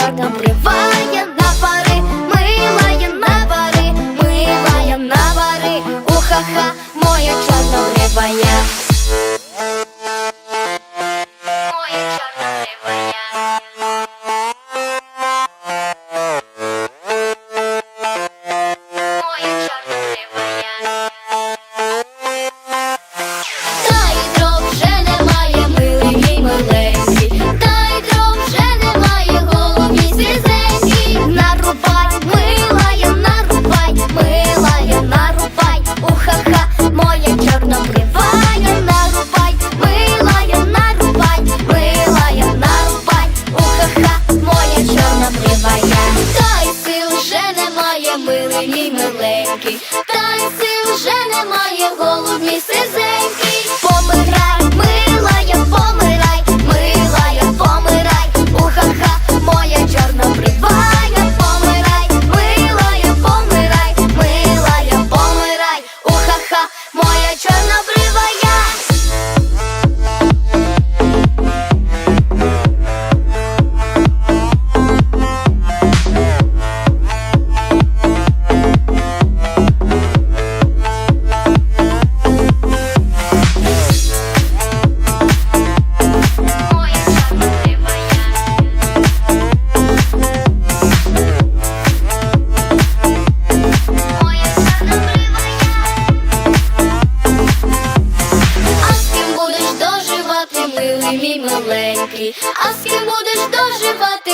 чорна бриває на пари, милає на пари, милає на пари, уха-ха, моя чорна бриває. мій миленький, танців вже немає голуб мій. маленький, а з ким будеш доживати?